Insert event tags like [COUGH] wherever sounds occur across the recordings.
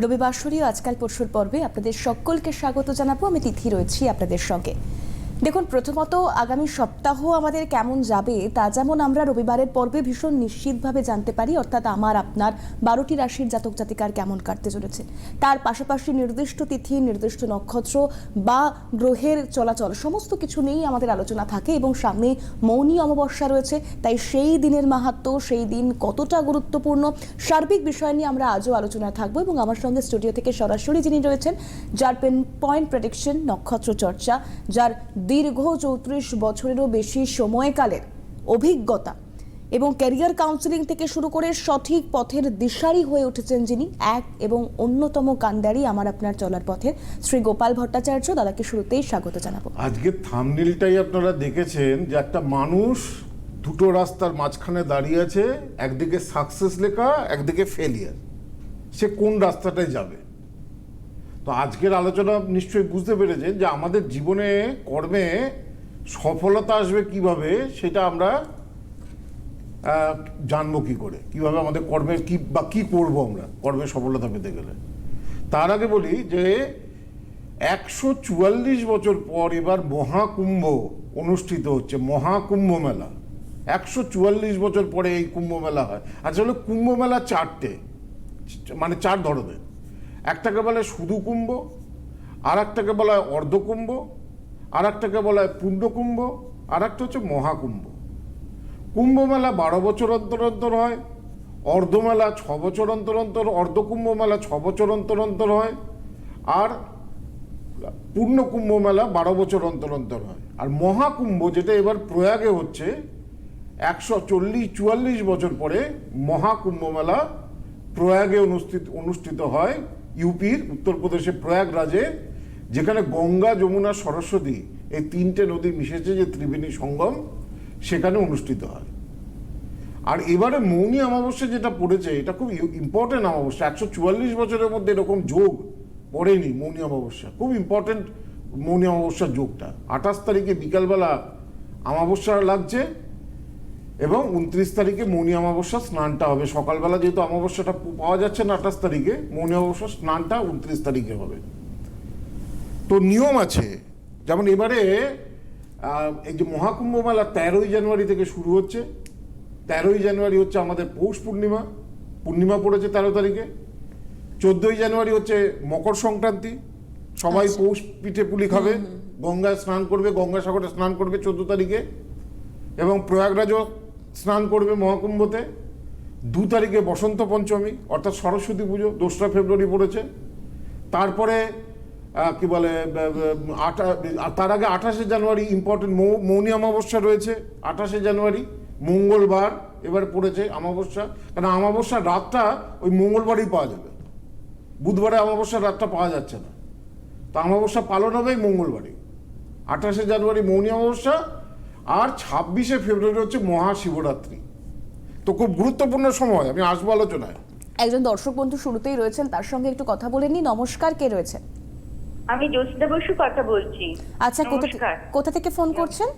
রবিবাসরীয় আজকাল পরশুর পর্বে আপনাদের সকলকে স্বাগত জানাব। আমি তিথি রয়েছি আপনাদের সঙ্গে। দেখুন, প্রথমত আগামী সপ্তাহ আমাদের কেমন যাবে তা যেমন আমরা রবিবারের পর্বে ভীষণ নিশ্চিতভাবে জানতে পারি, অর্থাৎ আমার, আপনার বারোটি রাশির জাতক জাতিকার কেমন কাটতে চলেছে। তার পাশাপাশি নির্দিষ্ট তিথি, নির্দিষ্ট নক্ষত্র বা গ্রহের চলাচল সমস্ত কিছু নিয়েই আমাদের আলোচনা থাকে এবং সামনে মৌনী অমাবস্যা রয়েছে, তাই সেই দিনের মাহাত্ম্য সেই দিন কতটা গুরুত্বপূর্ণ সার্বিক বিষয় নিয়ে আমরা আজও আলোচনায় থাকব এবং আমার সঙ্গে স্টুডিও থেকে সরাসরি যিনি রয়েছেন, যার পেন পয়েন্ট প্রেডিকশন নক্ষত্র চর্চা, যার দীর্ঘ চৌত্রিশ বছরেরও বেশি সময়কালের অভিজ্ঞতা এবং ক্যারিয়ার কাউন্সিলিং থেকে শুরু করে সঠিক পথের দিশারি হয়ে উঠেছেন যিনি এক এবং অন্যতম কান্ডারি আমার আপনার চলার পথে। শ্রী গোপাল ভট্টাচার্য দাদাকে শুরুতেই স্বাগত জানাব। আজকে থামনিলটাই আপনারা দেখেছেন যে একটা মানুষ দুটো রাস্তার মাঝখানে দাঁড়িয়ে আছে, একদিকে সাকসেস লেখা, একদিকে ফেলিয়ার সে কোন রাস্তাটায় যাবে? তো আজকের আলোচনা নিশ্চয়ই বুঝতে পেরেছেন যে আমাদের জীবনে, কর্মে সফলতা আসবে কীভাবে সেটা আমরা জানব কি করে? কীভাবে আমাদের কর্মের কি বা কি করব আমরা কর্মের সফলতা পেতে গেলে? তার আগে বলি যে একশো চুয়াল্লিশ বছর পর এবার মহাকুম্ভ অনুষ্ঠিত হচ্ছে, মহাকুম্ভ মেলা। একশো চুয়াল্লিশ বছর পরে এই কুম্ভ মেলা হয়। আসলে কুম্ভ মেলা চারটে মানে চার ধরনের। একটাকে বলে শুধু কুম্ভ আর একটাকে বলা হয় অর্ধকুম্ভ আর একটাকে বলা হয় পূর্ণকুম্ভ আর একটা হচ্ছে মহাকুম্ভ। কুম্ভ মেলা বারো বছর অন্তর অন্তর হয় অর্ধমেলা ছ বছর অন্তর অন্তর, অর্ধকুম্ভ মেলা ছ বছর অন্তর অন্তর হয়, আর পূর্ণ কুম্ভ মেলা বারো বছর অন্তর অন্তর হয়। আর মহাকুম্ভ যেটা এবার প্রয়াগে হচ্ছে, একশো চল্লিশ চুয়াল্লিশ বছর পরে মহাকুম্ভ মেলা প্রয়াগে অনুষ্ঠিত অনুষ্ঠিত হয় ইউপির, উত্তরপ্রদেশের প্রয়াগরাজে, যেখানে গঙ্গা, যমুনা, সরস্বতী এই তিনটে নদী মিশেছে যে ত্রিবেণী সঙ্গম, সেখানে অনুষ্ঠিত হয়। আর এবারে মৌনী অমাবস্যা যেটা পড়েছে, এটা খুব ইম্পর্টেন্ট অমাবস্যা। একশো চুয়াল্লিশ বছরের মধ্যে এরকম যোগ পড়েনি মৌনী অমাবস্যা। খুব ইম্পর্টেন্ট মৌনী অমাবস্যার যোগটা। আঠাশ তারিখে বিকালবেলা অমাবস্যা লাগছে। এবং উনত্রিশ তারিখে মৌনী অমাবস্যা স্নানটা হবে। সকালবেলা যেহেতু অমাবস্যাটা পাওয়া যাচ্ছে না আঠাশ তারিখে মৌনী অমাবস্যা স্নানটা উনত্রিশ তারিখে হবে। তো নিয়ম আছে যেমন এবারে এই যে মহাকুম্ভ মেলা তেরোই জানুয়ারি থেকে শুরু হচ্ছে। তেরোই জানুয়ারি হচ্ছে আমাদের পৌষ পূর্ণিমা। পূর্ণিমা পড়েছে তেরো তারিখে। চোদ্দোই জানুয়ারি হচ্ছে মকর সংক্রান্তি। সবাই পৌষ পিঠে পুলি খাবে। গঙ্গায় স্নান করবে গঙ্গাসাগরে স্নান করবে চোদ্দ তারিখে। এবং প্রয়াগরাজও স্নান করবে মহাকুম্ভতে। দু তারিখে বসন্ত পঞ্চমী, অর্থাৎ সরস্বতী পুজো, দোসরা ফেব্রুয়ারি পড়েছে। তারপরে কি বলে আঠা- তার আগে আঠাশে জানুয়ারি ইম্পর্টেন্ট মৌনি অমাবস্যা রয়েছে, আঠাশে জানুয়ারি, মঙ্গলবার এবার পড়েছে অমাবস্যা। কারণ অমাবস্যার রাতটা ওই মঙ্গলবারই পাওয়া যাবে। বুধবারে অমাবস্যার রাতটা পাওয়া যাচ্ছে না। তো অমাবস্যা পালন হবে মঙ্গলবারই। আঠাশে জানুয়ারি মৌনী অমাবস্যা আর ছাব্বিশে ফেব্রুয়ারি হচ্ছে মহাশিবরাত্রি। তো খুব গুরুত্বপূর্ণ সময় আমি আসব আলোচনায়। একজন দর্শক বন্ধু শুরুতেই রয়েছেন তার সঙ্গে একটু কথা বলে নি নমস্কার কে রয়েছে আমি জ্যোৎস্না বসু কথা বলছি। আচ্ছা কোথা থেকে ফোন করছেন?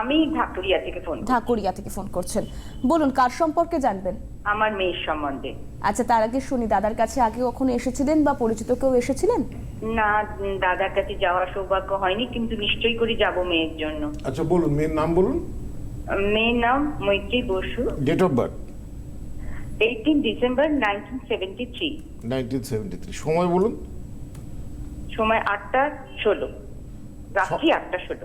আমি ঢাকুরিয়া থেকে ফোন ঢাকুরিয়া থেকে ফোন করছেন। বলুন কার সম্পর্কে জানবেন? আমার মেয়ের সম্বন্ধে। আচ্ছা তার আগে শুনি দাদার কাছে আগে কখনো এসেছিলেন বা পরিচিত কেউ এসেছিলেন? না দাদার কাছে যাওয়ার সৌভাগ্য হয়নি কিন্তু নিশ্চয়ই করে যাব মেয়ের জন্য। আচ্ছা বলুন মেয়ের নাম বলুন। মেয়ের নাম Maitri Basu. Date of birth eighteen December nineteen seventy three nineteen seventy three সময় বলুন। সময় আটটা ষোলো। রাত্রি আটটা ষোলো।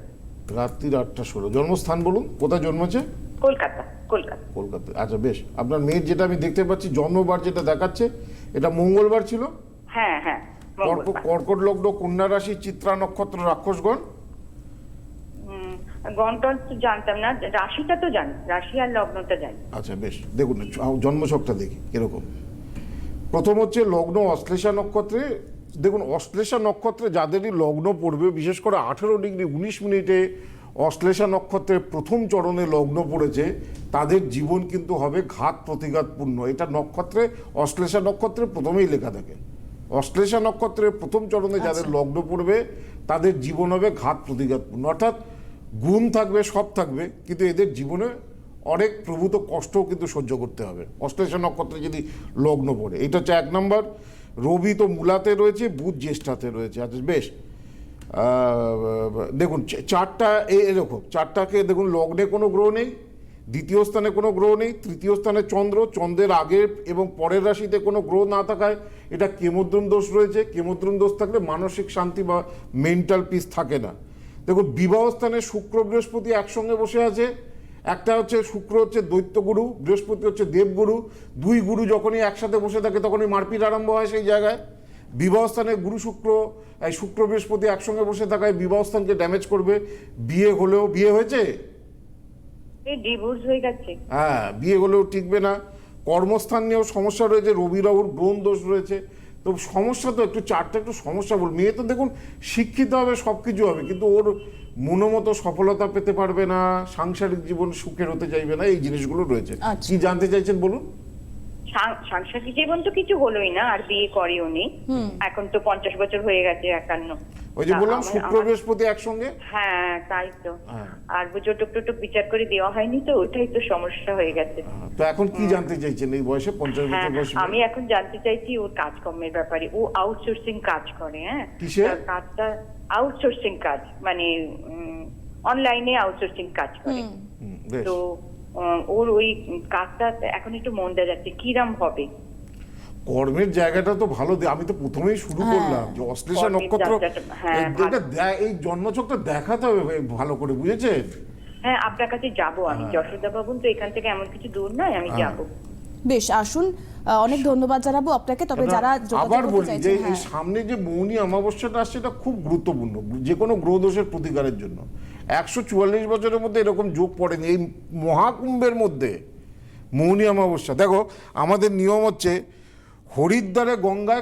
রাত্রির আটটা ষোলো। জন্মস্থান বলুন। কোথায় জন্মেছে? কলকাতা। কলকাতা। কলকাতা আচ্ছা বেশ। আপনার মেয়ের যেটা আমি দেখতে পাচ্ছি জন্মবার যেটা দেখাচ্ছে এটা মঙ্গলবার ছিল? হ্যাঁ হ্যাঁ কর্ক- কর্কট লগ্ন কন্যা রাশি চিত্রা নক্ষত্র রাক্ষসগণ? উম, তো জানতাম না রাশিটা তো জানি রাশি আর লগ্নটা জানি। আচ্ছা বেশ। দেখুন চ- দেখি কীরকম প্রথম হচ্ছে লগ্ন অশ্লেষা নক্ষত্রে। দেখুন অশ্লেষা নক্ষত্রে যাদেরই লগ্ন পড়বে বিশেষ করে আঠেরো ডিগ্রি উনিশ মিনিটে অশ্লেষা নক্ষত্রের প্রথম চরণে লগ্ন পড়েছে তাদের জীবন কিন্তু হবে ঘাত প্রতিঘাতপূর্ণ। এটা নক্ষত্রে অশ্লেষা নক্ষত্রে প্রথমেই লেখা থাকে। অশ্লেষা নক্ষত্রের প্রথম চরণে যাদের লগ্ন পড়বে তাদের জীবন হবে ঘাত প্রতিঘাতপূর্ণ। অর্থাৎ গুণ থাকবে সব থাকবে কিন্তু এদের জীবনে অনেক প্রভূত কষ্টও কিন্তু সহ্য করতে হবে। অশ্লেষা নক্ষত্রে যদি লগ্ন পড়ে এটা হচ্ছে এক নম্বর। রবি তো মূলাতে রয়েছে বুধ জ্যেষ্ঠাতে রয়েছে। আচ্ছা বেশ। দেখুন চারটা এরকম চারটাকে দেখুন, লগ্নে কোনো গ্রহ নেই, দ্বিতীয় স্থানে কোনো গ্রহ নেই, তৃতীয় স্থানে চন্দ্র, চন্দ্রের আগের এবং পরের রাশিতে কোনো গ্রহ না থাকায় এটা কেমদ্রম দোষ রয়েছে। কেমদ্রম দোষ থাকলে মানসিক শান্তি বা মেন্টাল পিস থাকে না। দেখুন, বিবাহ স্থানে শুক্র, বৃহস্পতি একসঙ্গে বসে আছে। একটা হচ্ছে শুক্র হচ্ছে দৈত্যগুরু, বৃহস্পতি হচ্ছে দেবগুরু। দুই গুরু যখনই একসাথে বসে থাকে তখনই মারপিট আরম্ভ হয় সেই জায়গায়। বিবাহ স্থানে গুরু শুক্র এই শুক্র বৃহস্পতি একসঙ্গে বসে থাকায় বিবাহ স্থানকে ড্যামেজ করবে। বিয়ে হলেও বিয়ে হয়েছে? হয়ে হ্যাঁ বিয়ে হলেও টিকবে না। কর্মস্থান নিয়েও সমস্যা রয়েছে রবি রাহুর ব্রণ দোষ রয়েছে। তো সমস্যা তো একটু চারটা একটু সমস্যা বল মেয়ে তো দেখুন শিক্ষিত হবে সব কিছু হবে কিন্তু ওর মনোমতো সফলতা পেতে পারবে না সাংসারিক জীবন সুখের হতে চাইবে না এই জিনিসগুলো রয়েছে। আচ্ছা। কি জানতে চাইছেন বলুন? সাংসারিক জীবন তো কিছু হলোই না আর বিয়ে করেও নি। এখন তো পঞ্চাশ বছর হয়ে গেছে একান্ন। ওই যে বললাম শুক্র বৃহস্পতি একসঙ্গে? হ্যাঁ তাই তো। হ্যাঁ। আর জটক টটক বিচার করে দেওয়া হয়নি তো ওটাই তো সমস্যা হয়ে গেছে। তো এখন কি জানতে চাইছেন এই বয়সে পঞ্চাশ হ্যাঁ বছর বয়সে? আমি এখন জানতে চাইছি ওর কাজকর্মের ব্যাপারে। ও আউটসোর্সিং কাজ করে হ্যাঁ? কিসের? কাজটা আউটসোর্সিং কাজ মানে অনলাইনে আউটসোর্সিং কাজ করে। তো ওর ওই কাজটা এখন একটু মন দেওয়া যাচ্ছে কিরাম হবে? কর্মের জায়গাটা তো ভালো আমি তো প্রথমেই শুরু করলাম যে অশ্লেষা নক্ষত্র হ্যাঁ, এই- দেখাতে হবে ভালো করে বুঝেছেন? হ্যাঁ আপনার কাছে যাব আমি। যশোদা বাবুন তো এখান থেকে এমন কিছু দূর নয় আমি হ্যাঁ। যাব। বেশ আসুন অনেক ধন্যবাদ জানাব আপনাকে তবে যারা আবার বলি যে হ্যাঁ। সামনে যে মৌনী অমাবস্যাটা আসছে এটা খুব গুরুত্বপূর্ণ যে কোনো গ্রহদোষের প্রতিকারের জন্য। একশো চুয়াল্লিশ বছরের মধ্যে এরকম যোগ পড়েনি। এই মহাকুম্ভের মধ্যে মৌনী অমাবস্যা। দেখো আমাদের নিয়ম হচ্ছে হরিদ্বারে গঙ্গায়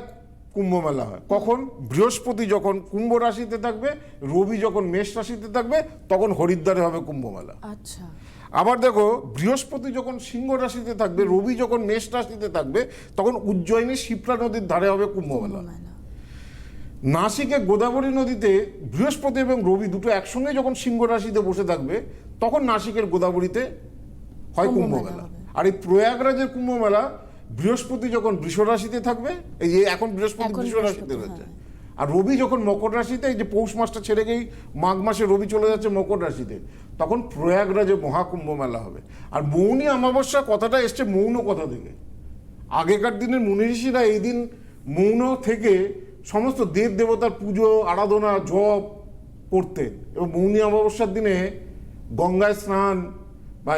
কুম্ভ মেলা হয়। কখন? বৃহস্পতি যখন কুম্ভ রাশিতে থাকবে রবি যখন মেষ রাশিতে থাকবে তখন হরিদ্বারে হবে কুম্ভ মেলা আচ্ছা। আবার দেখো বৃহস্পতি যখন সিংহ রাশিতে থাকবে রবি যখন মেষ রাশিতে থাকবে তখন উজ্জয়িনী শিপ্রা নদীর ধারে হবে কুম্ভ মেলা মেলা। নাসিকে গোদাবরী নদীতে বৃহস্পতি এবং রবি দুটো একসঙ্গে যখন সিংহ রাশিতে বসে থাকবে তখন নাসিকের গোদাবরীতে হয় কুম্ভ কুম্ভ মেলা মেলা হবে। আর এই প্রয়াগরাজের কুম্ভমেলা বৃহস্পতি যখন বৃষ রাশিতে থাকবে এই যে এখন বৃহস্পতি বৃষ রাশিতে রয়েছে হ্যাঁ। আর রবি যখন মকর রাশিতে এই যে পৌষ মাসটা ছেড়ে গেই মাঘ মাসে রবি চলে যাচ্ছে মকর রাশিতে তখন প্রয়াগরাজে মহাকুম্ভ মেলা হবে আর মৌনী অমাবস্যা কথাটা এসছে মৌন কথা থেকে আগেকার দিনের মুনি ঋষিরা এই দিন মৌন থেকে সমস্ত দেব দেবতার পুজো আরাধনা জপ করতেন এবং মৌনী অমাবস্যার দিনে গঙ্গায় স্নান বা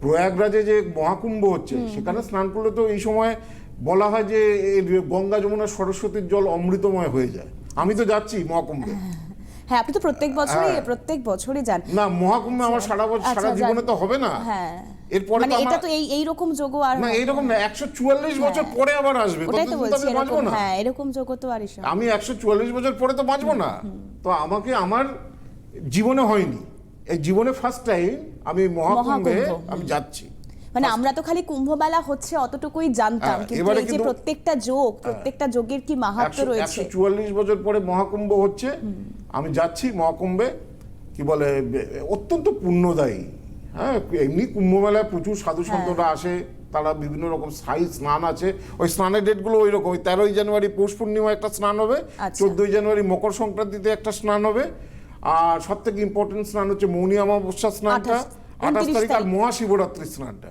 প্রয়াগরাজে যে মহাকুম্ভ হচ্ছে সেখানে স্নান করলে তো এই সময় বলা হয় যে গঙ্গা যমুনা সরস্বতীর জল অমৃতময় হয়ে যায়। আমি তো যাচ্ছি মহাকুম্ভে। [LAUGHS] হ্যাঁ আপনি তো প্রত্যেক বছরই হ্যাঁ। প্রত্যেক বছরই যান। না মহাকুম্ভে আমার সারা বছর আচ্ছা, সারা জীবনে তো হবে না। হ্যাঁ। এরপরে মানে এটা তো এই এই রকম যোগও আর না এইরকম না। একশো চুয়াল্লিশ বছর পরে আবার আসবে ওটাই তো বলছি আমি বাঁচবো এরকম না। হ্যাঁ এরকম যোগও তো আর এসব আমি একশো চুয়াল্লিশ বছর পরে তো বাঁচবো না। তো আমাকে আমার জীবনে হয়নি। এই জীবনে ফার্স্ট টাইম আমি মহাকুম্ভে আমি যাচ্ছি। মানে আমরা তো খালি কুম্ভ মেলা হচ্ছে অতটুকুই জানতাম হ্যাঁ, কিন্তু এই যে প্রত্যেকটা যোগ প্রত্যেকটা যোগের কি মাহাত্ম্য রয়েছে? একশো চুয়াল্লিশ বছর পরে মহাকুম্ভ হচ্ছে। আমি যাচ্ছি মহাকুম্ভে কি বলে অত্যন্ত পুণ্যদায়ী। হ্যাঁ এমনি কুম্ভমেলায় প্রচুর সাধু হ্যাঁ। সন্তরা আসে তারা বিভিন্ন রকম স্থায়ী স্নান আছে। ওই স্নানের ডেটগুলো ওই রকম ওই তেরোই জানুয়ারি পৌষ পূর্ণিমা একটা স্নান হবে চোদ্দোই চোদ্দই জানুয়ারি মকর সংক্রান্তিতে একটা স্নান হবে আর সব থেকে ইম্পর্টেন্ট স্নান হচ্ছে মৌনী অমাবস্যা স্নানটা আঠাশ- তারিখ আর মহাশিবরাত্রির মহাশিবরাত্রি স্নানটা।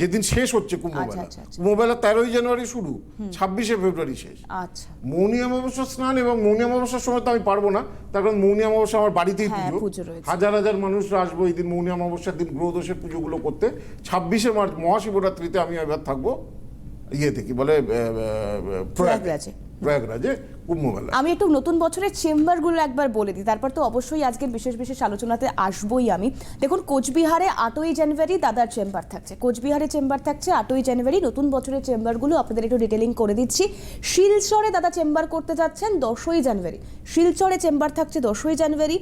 যেদিন শেষ হচ্ছে কুম্ভ আচ্ছা, আচ্ছা, আচ্ছা। কুম্ভ মেলা তেরোই জানুয়ারি শুরু ছাব্বিশে ফেব্রুয়ারি শেষ। আচ্ছা। মৌনী অমাবস্যা স্নান এবং মৌনী অমাবস্যার সময় তো আমি পারব না তার কারণ মৌনী অমাবস্যা আমার বাড়িতেই হ্যাঁ, পুজো। হাজার হাজার মানুষরা আসব এই দিন মৌনী অমাবস্যার দিন গ্রহদোষের পুজোগুলো করতে। ছাব্বিশে মার্চ মহাশিবরাত্রিতে আমি এবার থাকব ইয়েতে কি বলে প্রয়াগরাজে। প্রয়াগরাজে। আমি একটু নতুন বছরের চেম্বারগুলো একবার বলে দিই। তারপর তো অবশ্যই আজকের বিশেষ বিশেষ আলোচনাতে আসবই আমি। দেখুন, কোচবিহারে আটই জানুয়ারি দাদার চেম্বার থাকছে। কোচবিহারে চেম্বার থাকছে আটই জানুয়ারি। নতুন বছরের চেম্বারগুলো আপনাদের একটু ডিটেলিং করে দিচ্ছি। শিলচরে দাদা চেম্বার করতে যাচ্ছেন দশই জানুয়ারি। শিলচরে চেম্বার থাকছে দশই জানুয়ারি।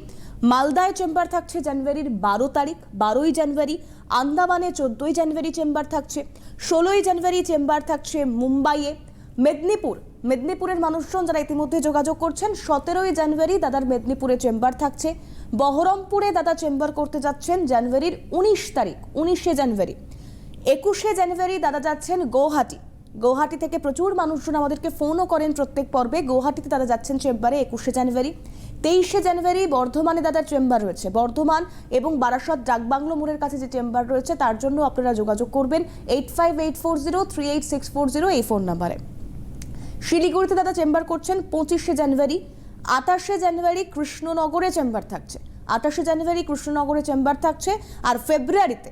মালদায় চেম্বার থাকছে জানুয়ারির বারো তারিখ, বারোই জানুয়ারি। আন্দামানে চোদ্দই জানুয়ারি চেম্বার থাকছে। ষোলোই জানুয়ারি চেম্বার থাকছে মুম্বাইয়ে। মেদিনীপুর মেদিনীপুরের মানুষজন যারা ইতিমধ্যে যোগাযোগ করছেন, সতেরোই জানুয়ারি দাদার মেদিনীপুরে চেম্বার থাকছে। বহরমপুরে দাদা চেম্বার করতে যাচ্ছেন জানুয়ারির উনিশ তারিখ, উনিশে জানুয়ারি। একুশে জানুয়ারি দাদা যাচ্ছেন গৌহাটি। গৌহাটি থেকে প্রচুর মানুষজন আমাদেরকে ফোনও করেন প্রত্যেক পর্বে। গৌহাটিতে দাদা যাচ্ছেন চেম্বারে একুশে জানুয়ারি। তেইশে জানুয়ারি বর্ধমানে দাদার চেম্বার রয়েছে। বর্ধমান এবং বারাসত ডাকবাংলো মোড়ের কাছে যে চেম্বার রয়েছে, তার জন্য আপনারা যোগাযোগ করবেন। Eight five eight four zero, three eight six four zero এই ফোন নাম্বারে। শিলিগুড়িতে দাদা চেম্বার করছেন পঁচিশে জানুয়ারি, আঠাশে জানুয়ারি কৃষ্ণনগরে চেম্বার থাকছে। আঠাশে জানুয়ারি কৃষ্ণনগরে চেম্বার থাকছে আর ফেব্রুয়ারিতে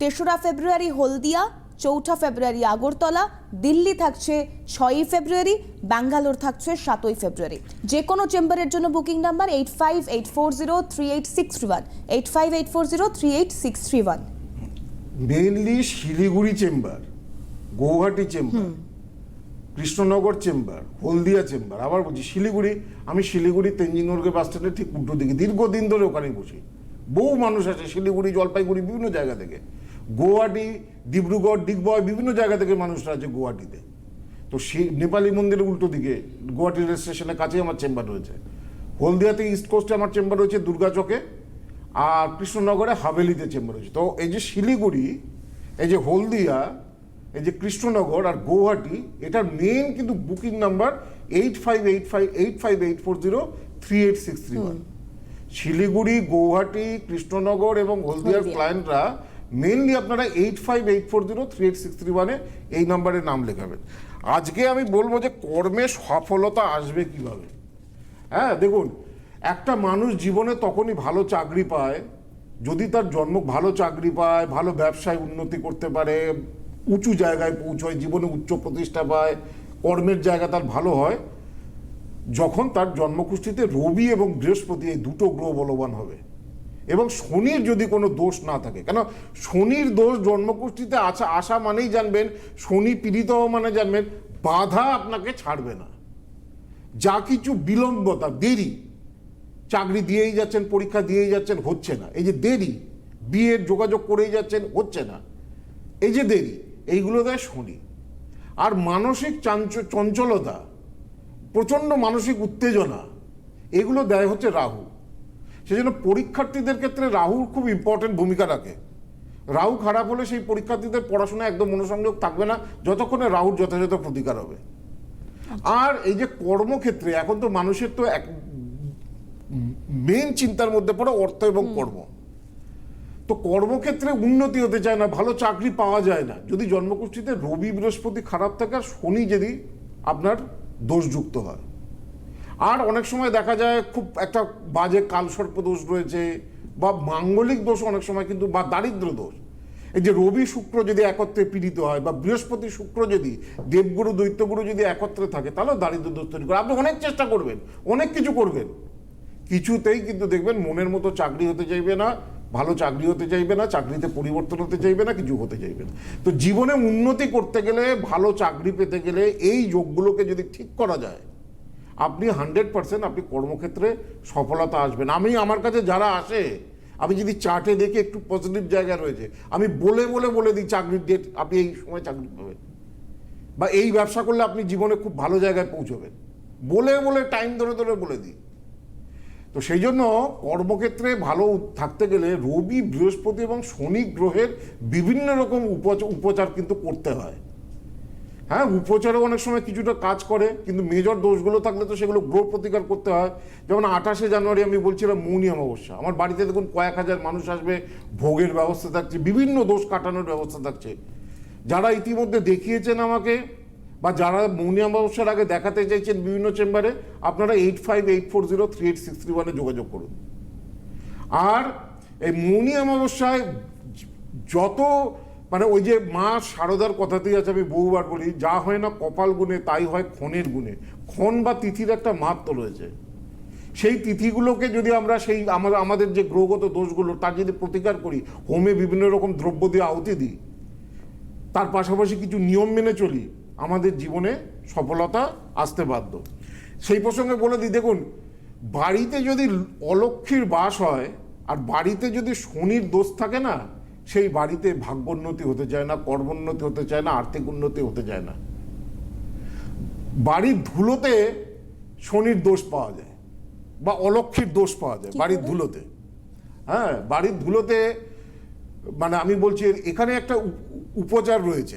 তেসরা ফেব্রুয়ারি হলদিয়া, চৌঠা ফেব্রুয়ারি আগরতলা, দিল্লি থাকছে ছয়ই ফেব্রুয়ারি, ব্যাঙ্গালোর থাকছে সাতই ফেব্রুয়ারি। যে কোনো চেম্বারের জন্য booking number eight five eight four zero three eight six three one eight five eight four zero three eight six three one mainly Siliguri chamber Guwahati chamber Krishnanagar chamber, Haldia chamber, আবার বলছি শিলিগুড়ি, আমি শিলিগুড়ি তেঞ্জিনগরকে বাস স্ট্যান্ডের ঠিক উল্টো দিকে, দীর্ঘদিন ধরে ওখানেই বসি। বহু মানুষ আছে শিলিগুড়ি, জলপাইগুড়ি, বিভিন্ন জায়গা থেকে। গুয়াহাটি, ডিব্রুগড়, ডিগবয়, বিভিন্ন জায়গা থেকে মানুষরা আছে গুয়াহাটিতে। তো সেই নেপালি মন্দিরের উল্টো দিকে, গুয়াহাটি রেল স্টেশনের কাছেই আমার চেম্বার রয়েছে। হলদিয়াতে ইস্ট কোস্টে আমার চেম্বার রয়েছে দুর্গাচকে আর কৃষ্ণনগরে হাভেলিতে চেম্বার রয়েছে। তো এই যে শিলিগুড়ি, এই যে হলদিয়া এই যে কৃষ্ণনগর আর গৌহাটি এটার মেন কিন্তু booking number eight five eight five eight five eight four zero three eight six three one Siliguri Guwahati Krishnanagar এবং হলদিয়ার ক্লায়েন্টরা মেনলি আপনারা eight five eight four zero three eight six three ওয়ানে এই নাম্বারে নাম লেখাবেন। আজকে আমি বলব যে কর্মে সফলতা আসবে কীভাবে। হ্যাঁ দেখুন একটা মানুষ জীবনে তখনই ভালো চাকরি পায় যদি তার জন্ম ভালো চাকরি পায় ভালো ব্যবসায় উন্নতি করতে পারে উঁচু জায়গায় পৌঁছয়, জীবনে উচ্চ প্রতিষ্ঠা পায়, কর্মের জায়গা তার ভালো হয়, যখন তার জন্মকুষ্ঠিতে রবি এবং বৃহস্পতি এই দুটো গ্রহ বলবান হবে। এবং শনির যদি কোনো দোষ না থাকে, কেন শনির দোষ জন্মকুষ্ঠিতে আসা আসা মানেই জানবেন, শনি পীড়িত মানে জানবেন, বাধা আপনাকে ছাড়বে না। যা কিছু বিলম্বতা দেরি, চাকরি দিয়েই যাচ্ছেন, পরীক্ষা দিয়েই যাচ্ছেন, হচ্ছে না। এই যে দেরি, বিয়ের যোগাযোগ করেই যাচ্ছেন, হচ্ছে না। এই যে দেরি এইগুলো দেয় শনি। আর মানসিক চাঞ্চ- চঞ্চলতা প্রচণ্ড মানসিক উত্তেজনা এগুলো দেয় হচ্ছে রাহু। সেজন্য পরীক্ষার্থীদের ক্ষেত্রে রাহুর খুব ইম্পর্টেন্ট ভূমিকা রাখে। রাহু খারাপ হলে সেই পরীক্ষার্থীদের পড়াশোনা একদম মনোসংযোগ থাকবে না যতক্ষণে রাহুর যথাযথ প্রতিকার হবে। আর এই যে কর্মক্ষেত্রে এখন তো মানুষের তো এক মেন চিন্তার মধ্যে পড়ে অর্থ এবং কর্ম। তো কর্মক্ষেত্রে উন্নতি হতে চায় না, ভালো চাকরি পাওয়া যায় না। যদি জন্মকুষ্ঠিতে রবি বৃহস্পতি খারাপ থাকে আর শনি যদি আপনার দোষযুক্ত হয়। আর অনেক সময় দেখা যায় খুব একটা বাজে কালসর্প দোষ রয়েছে বা মাঙ্গলিক দোষ অনেক সময় কিন্তু বা দারিদ্র দোষ। এই যে রবি শুক্র যদি একত্রে পীড়িত হয় বা বৃহস্পতি শুক্র যদি দেবগুরু, দৈত্যগুরু যদি একত্রে থাকে তাহলে দারিদ্র দোষ তৈরি করে। আপনি অনেক চেষ্টা করবেন, অনেক কিছু করবেন। কিছুতেই কিন্তু দেখবেন মনের মতো চাকরি হতে চাইবে না ভালো চাকরি হতে চাইবে না, চাকরিতে পরিবর্তন হতে চাইবে না, কিছু হতে চাইবে না। তো জীবনে উন্নতি করতে গেলে, ভালো চাকরি পেতে গেলে এই যোগগুলোকে যদি ঠিক করা যায়, আপনি হান্ড্রেড পার্সেন্ট আপনি কর্মক্ষেত্রে সফলতা আসবেন। আমি আমার কাছে যারা আসে, আমি যদি চার্টে দেখে একটু পজিটিভ জায়গা রয়েছে, আমি বলে বলে বলে দিই চাকরির ডেট আপনি এই সময় চাকরি পাবেন। বা এই ব্যবসা করলে আপনি জীবনে খুব ভালো জায়গায় পৌঁছবেন। বলে বলে টাইম ধরে ধরে বলে দিই। তো সেই জন্য কর্মক্ষেত্রে ভালো থাকতে গেলে রবি, বৃহস্পতি এবং শনি গ্রহের বিভিন্ন রকম উপচ- উপচার কিন্তু করতে হয়। হ্যাঁ উপচারও অনেক সময় কিছুটা কাজ করে, কিন্তু মেজর দোষগুলো থাকলে তো সেগুলো গ্রহ প্রতিকার করতে হয়। যেমন আঠাশে জানুয়ারি আমি বলছিলাম মৌনী অমাবস্যা। আমার বাড়িতে দেখুন কয়েক হাজার মানুষ আসবে, ভোগের ব্যবস্থা থাকছে, বিভিন্ন দোষ কাটানোর ব্যবস্থা থাকছে। যারা ইতিমধ্যে দেখিয়েছেন আমাকে বা যারা মৌনী অমাবস্যার আগে দেখাতে চাইছেন বিভিন্ন চেম্বারে, আপনারা eight five eight four zero three eight six three ওয়ানে যোগাযোগ করুন। আর এই মৌনী অমাবস্যায় যত মানে ওই যে মা শারদার কথাতেই আছে, আমি বহুবার বলি, যা হয় না কপাল গুণে, তাই হয় ক্ষণের গুণে। ক্ষণ বা তিথির একটা মাহাত্ম রয়েছে। সেই তিথিগুলোকে যদি আমরা সেই আমাদের আমাদের যে গ্রহগত দোষগুলো, তার যদি প্রতিকার করি, হোমে বিভিন্ন রকম দ্রব্য দিয়ে আহুতি দিই, তার পাশাপাশি কিছু নিয়ম মেনে চলি আমাদের জীবনে সফলতা আসতে বাধ্য। সেই প্রসঙ্গে বলে দিই দেখুন বাড়িতে যদি অলক্ষীর বাস হয় আর বাড়িতে যদি শনির দোষ থাকে না সেই বাড়িতে ভাগ্যোন্নতি হতে চায় না কর্মোন্নতি হতে চায় না আর্থিক উন্নতি হতে চায় না। বাড়ির ধুলোতে শনির দোষ পাওয়া যায় বা অলক্ষীর দোষ পাওয়া যায় বাড়ির ধুলোতে। হ্যাঁ বাড়ির ধুলোতে মানে আমি বলছি এখানে একটা উপ- উপচার রয়েছে।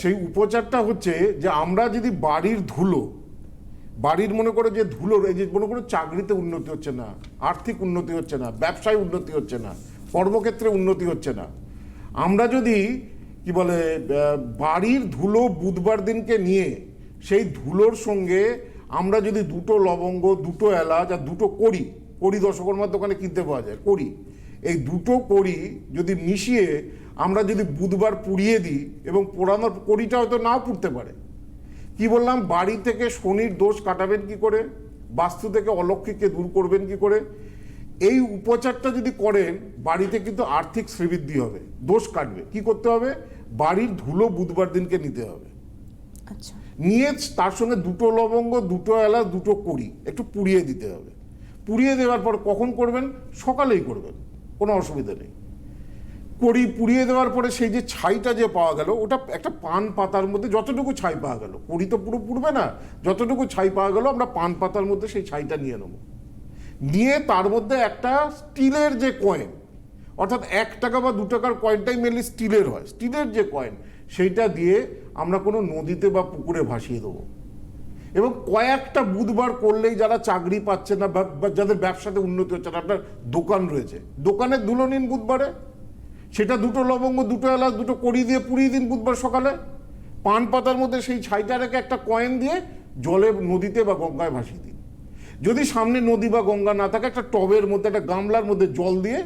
সেই উপচারটা হচ্ছে যে আমরা যদি বাড়ির ধুলো, বাড়ির মনে করে যে ধুলো যে মনে করো চাকরিতে উন্নতি হচ্ছে না, আর্থিক উন্নতি হচ্ছে না, ব্যবসায় উন্নতি হচ্ছে না, কর্মক্ষেত্রে উন্নতি হচ্ছে না, আমরা যদি, কি বলে বাড়ির ধুলো বুধবার দিনকে নিয়ে, সেই ধুলোর সঙ্গে আমরা যদি দুটো লবঙ্গ, দুটো এলাচ আর দুটো কড়ি কড়ি দশকর্মার দোকানে কিনতে পাওয়া যায়, কড়ি, এই দুটো কড়ি যদি মিশিয়ে আমরা যদি বুধবার পুড়িয়ে দিই এবং পোড়ানোর কড়িটা হয়তো নাও পুড়তে পারে। কি বললাম? বাড়ি থেকে শনির দোষ কাটাবেন কি করে? বাস্তু থেকে অলক্ষীকে দূর করবেন কি করে? এই উপচারটা যদি করেন বাড়িতে কিন্তু আর্থিক শ্রীবৃদ্ধি হবে দোষ কাটবে। কি করতে হবে? বাড়ির ধুলো বুধবার দিনকে নিতে হবে। আচ্ছা। নিয়ে তার সঙ্গে দুটো লবঙ্গ দুটো এলাচ দুটো কড়ি একটু পুড়িয়ে দিতে হবে। পুড়িয়ে দেওয়ার পর কখন করবেন? সকালেই করবেন কোনো অসুবিধা নেই। কড়ি পুড়িয়ে দেওয়ার পরে সেই যে ছাইটা যে পাওয়া গেল, ওটা একটা পান পাতার মধ্যে যতটুকু ছাই পাওয়া গেল। কড়ি তো পুরো পুড়বে না, যতটুকু ছাই পাওয়া গেল, আমরা পান পাতার মধ্যে সেই ছাইটা নিয়ে নেব। নিয়ে তার মধ্যে একটা স্টিলের যে কয়েন অর্থাৎ এক টাকা বা দু টাকার কয়েনটাই মেনলি স্টিলের হয়, স্টিলের যে কয়েন সেইটা দিয়ে আমরা কোনো নদীতে বা পুকুরে ভাসিয়ে দেবো। এবং কয়েকটা বুধবার করলেই যারা চাকরি পাচ্ছে না বা যাদের ব্যবসাতে উন্নতি হচ্ছে না, আপনার দোকান রয়েছে। দোকানের ধুলো নিন বুধবারে। সেটা দুটো লবঙ্গ দুটো এলাচ দুটো কড়ি দিয়ে পুড়িয়ে দিন বুধবার সকালে। পান পাতার মধ্যে সেই ছাইটা রেখে একটা কয়েন দিয়ে জলে নদীতে বা গঙ্গায় ভাসিয়ে দিন। যদি সামনে নদী বা গঙ্গা না থাকে একটা টবের মধ্যে একটা গামলার মধ্যে জল দিয়ে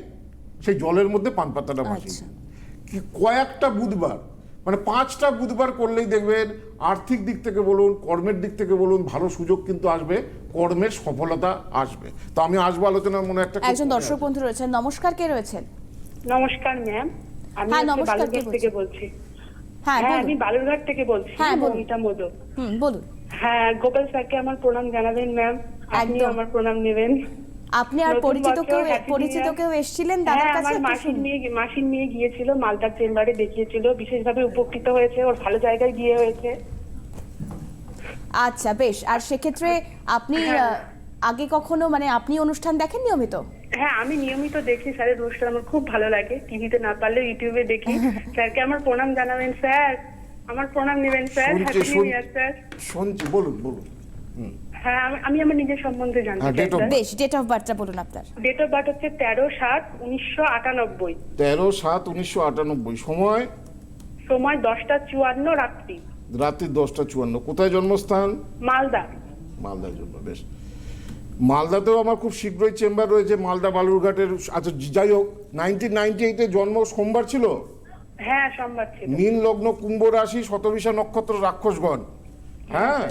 সেই জলের মধ্যে পান পাতাটা ভাসিয়ে আচ্ছা। দিন। কি কয়েকটা বুধবার মানে পাঁচটা বুধবার করলেই দেখবেন আর্থিক দিক থেকে বলুন কর্মের দিক থেকে বলুন ভালো সুযোগ কিন্তু আসবে কর্মের সফলতা আসবে। তো আমি আসব আলোচনার মনে একটা একজন দর্শক বন্ধু রয়েছেন নমস্কার কে রয়েছেন? নমস্কার ম্যাম আমি হ্যাঁ, নমস্কার, বালুরঘাট থেকে বলছি। হ্যাঁ হ্যাঁ আমি বালুরঘাট থেকে বলছি হ্যাঁ। মমিতা মোদক হুম বলুন। হ্যাঁ গোপাল স্যারকে আমার প্রণাম জানাবেন ম্যাম আপনি আমার প্রণাম নেবেন। আপনি আর পরিচিত কেউ পরিচিত কেউ এসেছিলেন দাদার হ্যাঁ কাছে মাসির। নিয়ে মাসির নিয়ে গিয়েছিল মালদার চেম্বারে দেখিয়েছিল বিশেষভাবে উপকৃত হয়েছে ওর ভালো জায়গায় বিয়ে হয়েছে। আচ্ছা বেশ। আর সেক্ষেত্রে আপনি হ্যাঁ। আগে কখনো মানে আপনি অনুষ্ঠান দেখেন নিয়মিত? হ্যাঁ আমি নিয়মিত দেখি স্যারের অনুষ্ঠান আমার খুব ভালো লাগে। টিভিতে না পারলে ইউটিউবে দেখি। [LAUGHS] স্যারকে আমার প্রণাম জানাবেন স্যার। আমার প্রণাম নেবেন স্যার। শুনছি, হ্যাপি নিউ ইয়ার স্যার। শুনছি বলুন বলুন। হ্যাঁ আমি- আমি আমার নিজের সম্বন্ধে জানতে হ্যাঁ, চাই বেশ ডেট অফ বার্থটা বলুন আপনার। ডেট অফ বার্থ হচ্ছে তেরো সাত উনিশশো আটানব্বই। তেরো সাত উনিশশো আটানব্বই। সময়? সময় দশটা চুয়ান্ন রাত্রি। রাত্রি দশটা চুয়ান্ন। কোথায় জন্মস্থান? মালদা। মালদার জন্য বেশ। মালদাতেও আমার খুব শীঘ্রই চেম্বার রয়েছে মালদা বালুরঘাটের আচ্ছা যাই হোক নাইনটিন নাইনটি এইটে জন্ম সোমবার ছিল? হ্যাঁ সোমবার ছিল। মীন লগ্ন কুম্ভ রাশি শতবিশা নক্ষত্র রাক্ষসগণ। হ্যাঁ?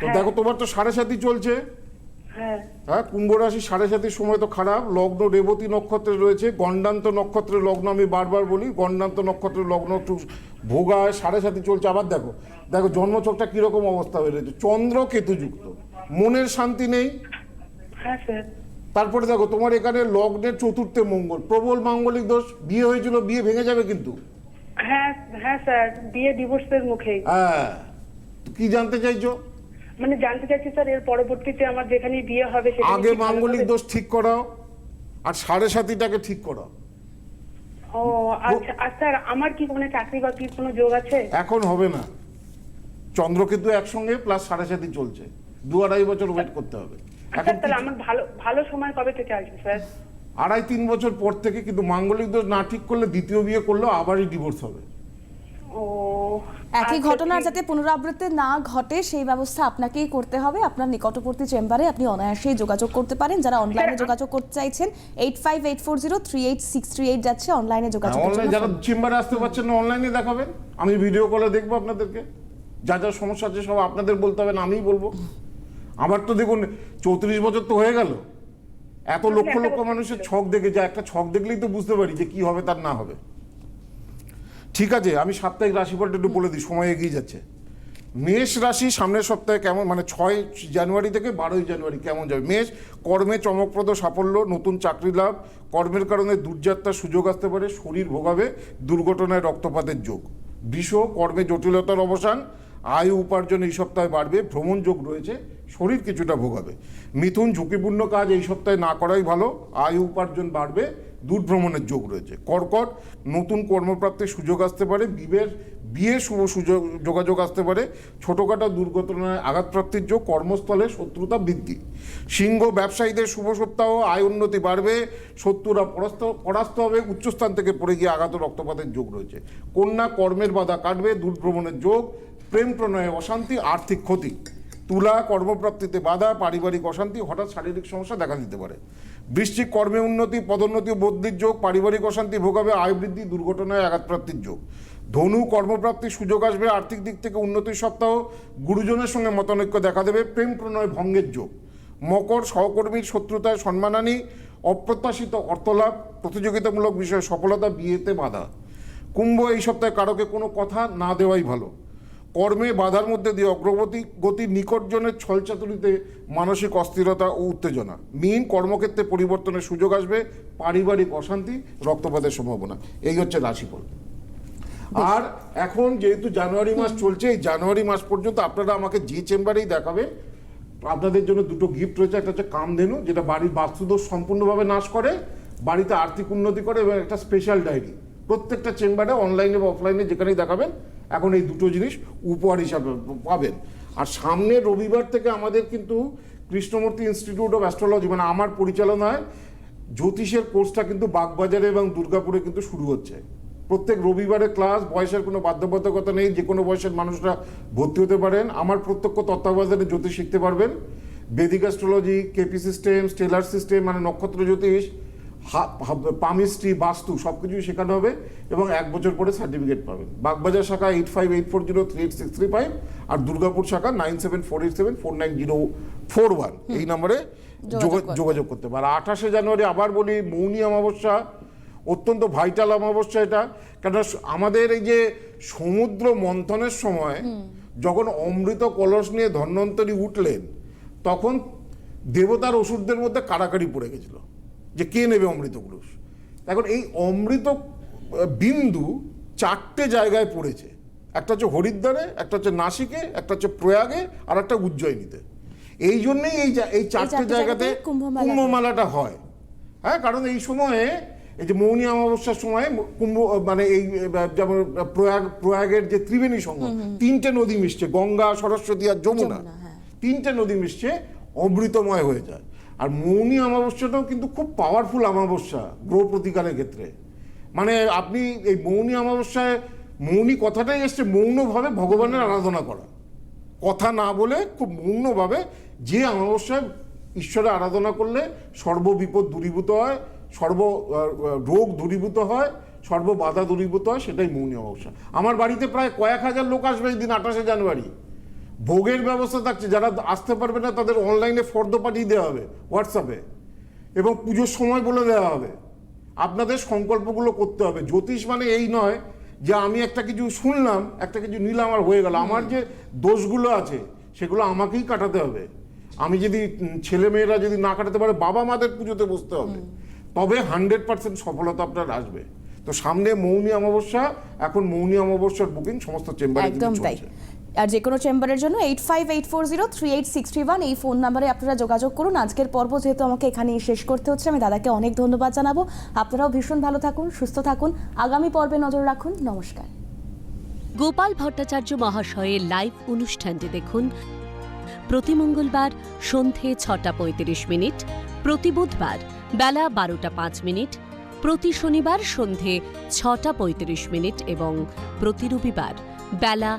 তো হ্যাঁ। দেখো তোমার তো সাড়ে সাতি চলছে। হ্যাঁ। হ্যাঁ কুম্ভ রাশি সাড়ে সাতির সময় তো খারাপ। লগ্ন রেবতী নক্ষত্রে রয়েছে গণ্ডান্ত নক্ষত্রের লগ্ন আমি বারবার বলি গণ্ডান্ত নক্ষত্রের লগ্ন একটু ভোগায় সাড়ে সাতি চলছে। আবার দেখো দেখো জন্মচকটা কীরকম অবস্থা হয়ে রয়েছে। চন্দ্র কেতুযুক্ত। মনের শান্তি নেই। হ্যাঁ স্যার তারপরে দেখো তোমার এখানে লগ্নের চতুর্থে মঙ্গল। প্রবল মাঙ্গলিক দোষ বিয়ে হয়েছিল বিয়ে ভেঙে যাবে কিন্তু। হ্যাঁ হ্যাঁ স্যার বিয়ে ডিভোর্সের মুখেই। হ্যাঁ কি জানতে চাইছো? মানে জানতে চাইছি স্যার এর পরবর্তীতে আমার যেখানে বিয়ে হবে সেখানে আগে মাঙ্গলিক দোষ ঠিক করাও আর সাড়ে সাতিটাকে ঠিক করাও। ও আচ্ছা আর স্যার আমার কি কোনো চাকরি বাকরির কোনো যোগ আছে? এখন হবে না। চন্দ্র কিন্তু একসঙ্গে প্লাস সাড়ে সাতি চলছে। দু আড়াই বছর ওয়েট করতে হবে। এখন তাহলে আমার ভালো ভালো সময় কবে থেকে আসবে স্যার? আড়াই তিন বছর পর থেকে কিন্তু মাঙ্গলিক দোষ না ঠিক করলে দ্বিতীয় বিয়ে করলেও আবারই ডিভোর্স হবে। ও একই আচ্ছা, ঘটনার যাতে পুনরাবৃত্তি না ঘটে সেই ব্যবস্থা আপনাকেই করতে হবে। আপনার নিকটবর্তী চেম্বারে আপনি অনায়াসেই যোগাযোগ করতে পারেন। যারা অনলাইনে যোগাযোগ করতে চাইছেন eight five eight four zero three eight six three eight যাচ্ছে অনলাইনে যোগাযোগ অনলাইন যারা চেম্বারে আসতে পারছেন না অনলাইনে দেখাবেন। আমি ভিডিও কলে দেখব আপনাদেরকে। যা যা সমস্যা আছে সব আপনাদের বলতে হবে না আমিই বলব। আমার তো দেখুন চৌত্রিশ বছর তো হয়ে গেল। এত লক্ষ লক্ষ মানুষের ছক দেখে যায় একটা ছক দেখলেই তো বুঝতে পারি যে কি হবে তার না হবে। ঠিক আছে আমি সাপ্তাহিক রাশিফলটা একটু বলে দিই সময় এগিয়ে যাচ্ছে। মেষ রাশি সামনের সপ্তাহে কেমন মানে ছয় জানুয়ারি থেকে বারোই জানুয়ারি কেমন যাবে? মেষ কর্মে চমকপ্রদ সাফল্য নতুন চাকরি লাভ কর্মের কারণে দূরযাত্রার সুযোগ আসতে পারে শরীর ভোগাবে দুর্ঘটনায় রক্তপাতের যোগ। বিষ কর্মে জটিলতার অবসান আয় উপার্জন এই সপ্তাহে বাড়বে ভ্রমণ যোগ রয়েছে শরীর কিছুটা ভোগাবে মিথুন ঝুঁকিপূর্ণ কাজ এই সপ্তাহে না করাই ভালো। আয় উপার্জন বাড়বে দূর ভ্রমণের যোগ রয়েছে। কর্কট নতুন কর্মপ্রাপ্তির সুযোগ আসতে পারে, বিবের বিয়ে শুভ সুযোগ, যোগাযোগ আসতে পারে। ছোটোখাটো দুর্ঘটনায় আঘাতপ্রাপ্তির যোগ, কর্মস্থলে শত্রুতা বৃদ্ধি। সিংহ ব্যবসায়ীদের শুভ সপ্তাহ, আয় উন্নতি বাড়বে, শত্রুরা পরাস্ত পরাস্ত হবে, উচ্চস্থান থেকে পড়ে গিয়ে আঘাত রক্তপাতের যোগ রয়েছে। কন্যা কর্মের বাধা কাটবে দূর ভ্রমণের যোগ, প্রেম প্রণয়ে অশান্তি, আর্থিক ক্ষতি। তুলা, কর্মপ্রাপ্তিতে বাধা, পারিবারিক অশান্তি, হঠাৎ শারীরিক সমস্যা দেখা দিতে পারে। বৃশ্চিক কর্মে উন্নতি, পদোন্নতি, বদলির যোগ, পারিবারিক অশান্তি ভোগাবে আয় বৃদ্ধি, দুর্ঘটনায় আঘাতপ্রাপ্তির যোগ। ধনু কর্মপ্রাপ্তির সুযোগ আসবে, আর্থিক দিক থেকে উন্নতির সপ্তাহ, গুরুজনের সঙ্গে মতানৈক্য দেখা দেবে, প্রেম প্রণয় ভঙ্গের যোগ। মকর, সহকর্মীর শত্রুতায় সম্মানানি অপ্রত্যাশিত অর্থলাভ, প্রতিযোগিতামূলক বিষয়ে সফলতা, বিয়েতে বাধা। কুম্ভ এই সপ্তাহে কারোকে কোনো কথা না দেওয়াই ভালো। কর্মে বাধার মধ্যে দিয়ে অগ্রগতি গতির নিকটজনের ছলচাতুরিতে মানসিক অস্থিরতা ও উত্তেজনা। মিন কর্মক্ষেত্রে পরিবর্তনের সুযোগ আসবে, পারিবারিক অশান্তি, রক্তপাতের সম্ভাবনা। এই হচ্ছে রাশিফল। আর এখন যেহেতু জানুয়ারি মাস চলছে, এই জানুয়ারি মাস পর্যন্ত আপনারা আমাকে যে চেম্বারেই দেখাবেন আপনাদের জন্য দুটো গিফট রয়েছে। একটা হচ্ছে কামধেনু, যেটা বাড়ির বাস্তুদোষ সম্পূর্ণভাবে নাশ করে, বাড়িতে আর্থিক উন্নতি করে এবং একটা স্পেশাল ডায়েরি। প্রত্যেকটা চেম্বারে, অনলাইনে বা অফলাইনে যেখানেই দেখাবেন এখন এই দুটো জিনিস উপহার হিসাবে পাবেন। আর সামনে রবিবার থেকে আমাদের কিন্তু কৃষ্ণমূর্তি ইনস্টিটিউট অফ অ্যাস্ট্রোলজি মানে আমার পরিচালনায় জ্যোতিষের কোর্সটা কিন্তু বাগবাজারে এবং দুর্গাপুরে কিন্তু শুরু হচ্ছে। প্রত্যেক রবিবারে ক্লাস বয়সের কোনো বাধ্যবাধকতা নেই, যে কোনো বয়সের মানুষরা ভর্তি হতে পারেন। আমার প্রত্যক্ষ তত্ত্বাবধানে জ্যোতিষ শিখতে পারবেন। Vedic astrology KP system stellar system মানে নক্ষত্র জ্যোতিষ পামিস্ট্রি বাস্তু সব কিছুই শেখানো হবে এবং এক বছর পরে সার্টিফিকেট পাবেন। বাগবাজার শাখা eight five eight four zero three eight six three five আর দুর্গাপুর শাখা nine seven four eight seven four nine zero four one এই নম্বরে যোগাযোগ করতে পারে আর আঠাশে জানুয়ারি আবার বলি মৌনী অমাবস্যা অত্যন্ত ভাইটাল অমাবস্যা এটা। কেন আমাদের এই যে সমুদ্র মন্থনের সময় যখন অমৃত কলস নিয়ে ধন্বন্তরী উঠলেন তখন দেবতার ওষুধদের মধ্যে কাড়াকাড়ি পড়ে গেছিল। যে কে নেবে অমৃত কলস এখন এই অমৃত বিন্দু চারটে জায়গায় পড়েছে। একটা হচ্ছে হরিদ্বারে একটা হচ্ছে নাসিকে একটা হচ্ছে প্রয়াগে আর একটা উজ্জয়িনীতে। এই জন্যই এই এই চারটে জায়গাতে। কুম্ভমেলাটা হয়। হ্যাঁ কারণ এই সময়ে এই যে মৌনী অমাবস্যার সময় কুম্ভ মানে এই যেমন প্রয়াগ প্রয়াগের যে ত্রিবেণী সঙ্গম তিনটে নদী মিশছে গঙ্গা সরস্বতী আর যমুনা। যমুনা, হ্যাঁ। তিনটে নদী মিশছে অমৃতময় হয়ে যায়। আর মৌনী অমাবস্যাটাও কিন্তু খুব পাওয়ারফুল অমাবস্যা, গ্রহ প্রতিকারের ক্ষেত্রে। মানে আপনি এই মৌনী অমাবস্যায়, মৌনী কথাটাই এসছে, মৌনভাবে ভগবানের আরাধনা করা। কথা না বলে খুব মৌনভাবে যে অমাবস্যায় ঈশ্বরের আরাধনা করলে সর্ববিপদ দূরীভূত হয়, সর্ব রোগ দূরীভূত হয় সর্ববাধা দূরীভূত হয়, সেটাই মৌনী অমাবস্যা। আমার বাড়িতে প্রায় কয়েক হাজার লোক আসবে এই দিন আঠাশে জানুয়ারি। ভোগের ব্যবস্থা থাকছে যারা আসতে পারবে না তাদের অনলাইনে ফর্দ পাঠিয়ে দেওয়া হবে হোয়াটসঅ্যাপে এবং পুজোর সময় বলে দেওয়া হবে। আপনাদের সংকল্পগুলো করতে হবে। জ্যোতিষ মানে এই নয় যে আমি একটা কিছু শুনলাম একটা কিছু নিলাম আর হয়ে গেল। আমার যে দোষগুলো আছে সেগুলো আমাকেই কাটাতে হবে। আমি যদি ছেলে মেয়েরা যদি না কাটাতে পারে বাবা মাদের পুজোতে বসতে হবে। তবে হান্ড্রেড পার্সেন্ট সফলতা আপনার আসবে। তো সামনে মৌনী অমাবস্যা এখন মৌনী অমাবস্যার বুকিং সমস্ত চেম্বারে একদম তাই। আর যে কোনো চেম্বারের জন্য eight five eight four zero three eight six three one এই ফোন নাম্বারে আপনারা যোগাযোগ করুন। আজকের পর্ব যেহেতু আমাকে এখানেই শেষ করতে হচ্ছে, আমি দাদাকে অনেক ধন্যবাদ জানাব। আপনারাও ভীষণ ভালো থাকুন, সুস্থ থাকুন। আগামী পর্বে নজর রাখুন। নমস্কার। গোপাল ভট্টাচার্য মহাশয়ের লাইভ অনুষ্ঠানটি দেখুন প্রতি মঙ্গলবার সন্ধে ছটা পঁয়ত্রিশ মিনিট, প্রতি বুধবার বেলা বারোটা পাঁচ মিনিট, প্রতি শনিবার সন্ধে ছটা পঁয়ত্রিশ মিনিট এবং প্রতি রবিবার বেলা